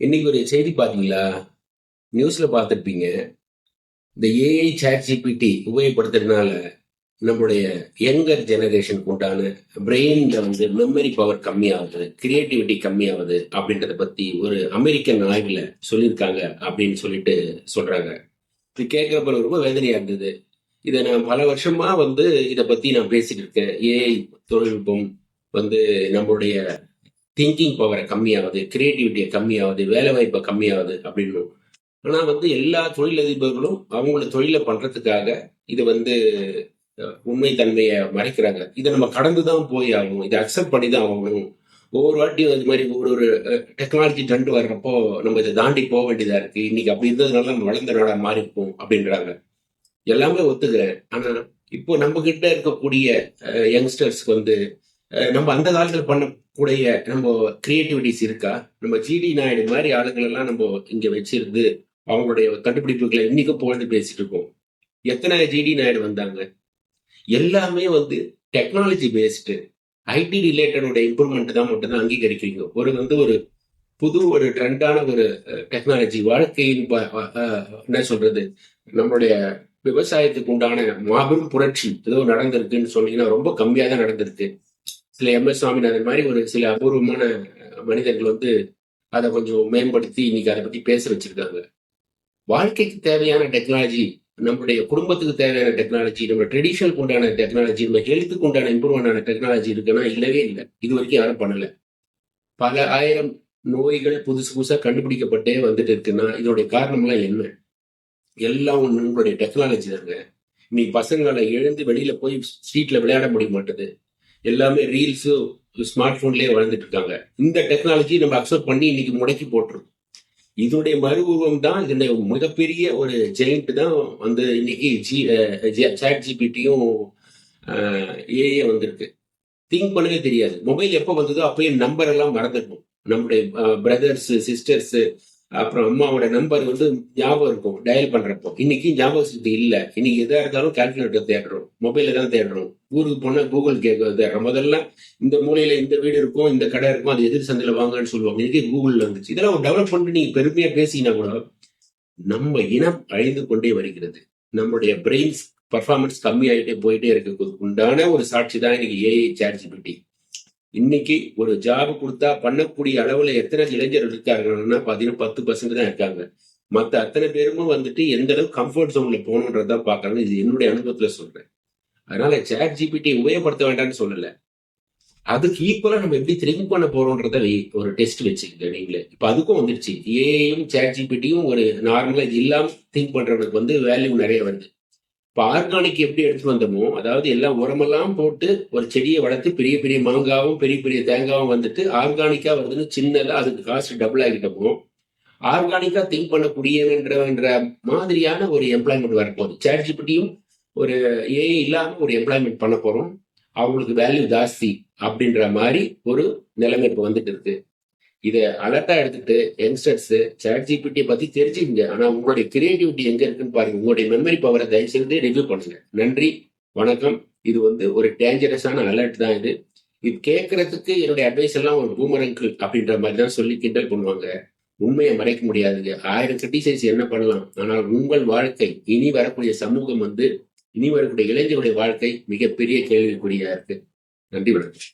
இன்னைக்கு ஒரு செய்தி பார்த்தீங்களா நியூஸில் பார்த்துருப்பீங்க. இந்த ஏஐ சேட் ஜிபிடி உபயோகப்படுத்துறதுனால நம்மளுடைய யங்கர் ஜெனரேஷனுக்கு உண்டான பிரெயினில் வந்து மெமரி பவர் கம்மியாகுது கிரியேட்டிவிட்டி கம்மியாகுது அப்படின்றத பற்றி ஒரு அமெரிக்கன் ஆய்வில் சொல்லியிருக்காங்க அப்படின்னு சொல்லிட்டு சொல்கிறாங்க இது கேட்குறப்ப ரொம்ப வேதனையாக இருந்தது. இதை நான் பல வருஷமாக வந்து இதை பற்றி நான் பேசிட்டு இருக்கேன். ஏஐ தொழில்நுட்பம் வந்து நம்மளுடைய திங்கிங் பவரை கம்மியாகுது கிரியேட்டிவிட்டியை கம்மியாகுது வேலை வாய்ப்பை கம்மியாகுது அப்படின்னு. ஆனால் வந்து எல்லா தொழிலதிபர்களும் அவங்களோட தொழிலை பண்றதுக்காக இது வந்து உண்மை தன்மையை மறைக்கிறாங்க. இதை நம்ம கடந்து தான் போய் ஆகணும். இதை அக்செப்ட் பண்ணி தான் ஆகணும். ஒவ்வொரு வாட்டியும் அது மாதிரி ஒரு ஒரு டெக்னாலஜி ட்ரெண்ட் வர்றப்போ நம்ம இதை தாண்டி போக வேண்டியதாக இருக்கு. இன்னைக்கு அப்படி இருந்ததுனால நம்ம வளர்ந்த நாடாக மாறி அப்படின்றாங்க. எல்லாமே ஒத்துக்கிறேன் ஆனா இப்போ நம்ம கிட்ட இருக்கக்கூடிய யங்ஸ்டர்ஸ்க்கு வந்து நம்ம அந்த காலத்தில் பண்ண உடைய நம்ம கிரியேட்டிவிட்டிஸ் இருக்கா? நம்ம ஜிடி நாயுடு மாதிரி ஆளுங்களெல்லாம் நம்ம இங்க வச்சிருந்து அவங்களுடைய கண்டுபிடிப்புகளை இன்னைக்கும் புகழ்ந்து பேசிட்டு இருக்கோம். எத்தனை ஜிடி நாயுடு வந்தாங்க? எல்லாமே வந்து டெக்னாலஜி பேஸ்டு ஐடி ரிலேட்டடோட இம்ப்ரூவ்மெண்ட் தான் மட்டும் தான் அங்கீகரிக்கிறீங்க. ஒரு வந்து ஒரு புது ஒரு ட்ரெண்டான ஒரு டெக்னாலஜி வாழ்க்கையின் ப- என்ன சொல்றது? நம்மளுடைய விவசாயத்துக்கு உண்டான மாபெரும் புரட்சி ஏதோ நடந்திருக்குன்னு சொன்னீங்கன்னா ரொம்ப கம்மியாக தான் நடந்திருக்கு. சில எம் எஸ் சுவாமிநாதன் மாதிரி ஒரு சில அபூர்வமான மனிதர்கள் வந்து அதை கொஞ்சம் மேம்படுத்தி இன்னைக்கு அதை பத்தி பேச வச்சிருக்காங்க. வாழ்க்கைக்கு தேவையான டெக்னாலஜி நம்மளுடைய குடும்பத்துக்கு தேவையான டெக்னாலஜி நம்ம ட்ரெடிஷனலுக்கு உண்டான டெக்னாலஜி நம்ம ஹெல்த்துக்கு உண்டான இம்ப்ரூவ்மெண்டான டெக்னாலஜி இருக்குன்னா இல்லவே இல்லை. இது வரைக்கும் யாரும் பண்ணல. பல ஆயிரம் நோய்கள் புதுசு புதுசா கண்டுபிடிக்கப்பட்டே வந்துட்டு இருக்குன்னா இதோடைய காரணம்லாம் என்ன? எல்லாம் ஒண்ணு உங்களுடைய டெக்னாலஜி தாங்க. இன்னைக்கு பசங்களை எழுந்து வெளியில போய் ஸ்ட்ரீட்ல விளையாட முடிய மாட்டேது. எல்லாமே ரீல்ஸும் ஸ்மார்ட் போன்லயே வளர்ந்துட்டு இருக்காங்க. இந்த டெக்னாலஜி நம்ம அக்செப்ட் பண்ணி இன்னைக்கு முடக்கி போட்டுரும் இதனுடைய மறு உருவம் தான் இதனுடைய மிகப்பெரிய ஒரு ஜெயிண்ட் தான் வந்து இன்னைக்கு ஜி சாட் ஜிபிடியும் ஏஏ வந்திருக்கு. திங்க் பண்ணவே தெரியாது. மொபைல் எப்போ வந்ததோ அப்பயே நம்பர் எல்லாம் மறந்துடும் நம்முடைய பிரதர்ஸ் சிஸ்டர்ஸ் அப்புறம் அம்மாவோட நம்பர் வந்து ஞாபகம் இருக்கும் டயல் பண்றப்போ. இன்னைக்கு ஞாபக சக்தி இல்ல. இன்னைக்கு எதா இருந்தாலும் கால்குலேட்டர் தேடுறோம். மொபைல தான் தேடுறோம். ஊருக்கு போனா கூகுள் கேட்க தேடுறோம். முதல்ல இந்த மூலையில இந்த வீடு இருக்கும் இந்த கடை இருக்கும் அது எதிர் சந்தையில வாங்கன்னு சொல்லுவாங்க. இன்னைக்கு கூகுள்ல வந்துச்சு. இதெல்லாம் டெவலப் பண்ணி நீங்க பெருமையா பேசினா கூட நம்ம இனம் அழிந்து கொண்டே வருகிறது. நம்மளுடைய பிரெயின்ஸ் பர்ஃபார்மன்ஸ் கம்மியாயிட்டே போயிட்டே இருக்கு உண்டான ஒரு சாட்சி தான் இன்னைக்கு ஏஐ சேட் ஜிபிடி இன்னைக்கு ஒரு ஜாப் கொடுத்தா பண்ணக்கூடிய அளவுல எத்தனை இளைஞர்கள் இருக்காங்கன்னா பாத்தீங்கன்னா பத்து பர்சன்ட் தான் இருக்காங்க. மத்த அத்தனை பேருமே வந்துட்டு எந்த அளவுக்கு கம்ஃபர்ட் ஜோன்ல போகணுன்றதா பாக்குறாங்க இது என்னுடைய அனுபவத்துல சொல்றேன். அதனால சேட் ஜிபிடி உபயோகப்படுத்த வேண்டாம்னு சொல்லல. அதுக்கு ஈக்குவலா நம்ம எப்படி திங்க் பண்ண போறோம்ன்றத ஒரு டெஸ்ட் வச்சுக்கங்க நீங்களே. இப்ப அதுக்கும் வந்துருச்சு. ஏஐயும் சேட் ஜிபிடியும் ஒரு நார்மலா இது இல்லாம திங்க் பண்றவனுக்கு வந்து வேல்யூ நிறைய வருது. இப்ப ஆர்கானிக் எப்படி எடுத்து வந்தோமோ அதாவது எல்லாம் உரமெல்லாம் போட்டு ஒரு செடியை வளர்த்து பெரிய பெரிய மாங்காவும் பெரிய பெரிய தேங்காவும் வந்துட்டு ஆர்கானிக்கா வருதுன்னு சின்னதா அதுக்கு காசு டபுள் ஆகிட்டோமோ ஆர்கானிக்கா திங்க் பண்ணக்கூடியவன்ற மாதிரியான ஒரு எம்ப்ளாய்மெண்ட் வரப்போகுது. சேட்ஜிபிட்டியும் ஒரு ஏஐ இல்லாம ஒரு எம்ப்ளாய்மெண்ட் பண்ண போறோம். அவங்களுக்கு வேல்யூ ஜாஸ்தி அப்படின்ற மாதிரி ஒரு நிலைமை இப்ப வந்துட்டு இருக்கு. இதை அலர்ட்டா எடுத்துட்டு யங்ஸ்டர்ஸ் சேட் ஜிபிடியை பத்தி தெரிஞ்சுக்கங்க. ஆனா உங்களுடைய கிரியேட்டிவிட்டி எங்க இருக்குன்னு பாருங்க. உங்களுடைய மெமரி பவரை தயவு செய்து ரிவ்யூ பண்ணுங்க. நன்றி வணக்கம். இது வந்து ஒரு டேஞ்சரஸான அலர்ட் தான் இது. இது கேட்கறதுக்கு என்னுடைய அட்வைஸ் எல்லாம் ஒரு பூமரங்கு அப்படின்ற மாதிரி தான் சொல்லி கிண்டல் பண்ணுவாங்க. உண்மையை மறைக்க முடியாதுங்க. ஆயிரம் கிரிட்டிசைஸ் என்ன பண்ணலாம்? ஆனால் உங்கள் வாழ்க்கை இனி வரக்கூடிய சமூகம் வந்து இனி வரக்கூடிய இளைஞருடைய வாழ்க்கை மிகப்பெரிய கேள்விக்குறியா இருக்கு. நன்றி வணக்கம்.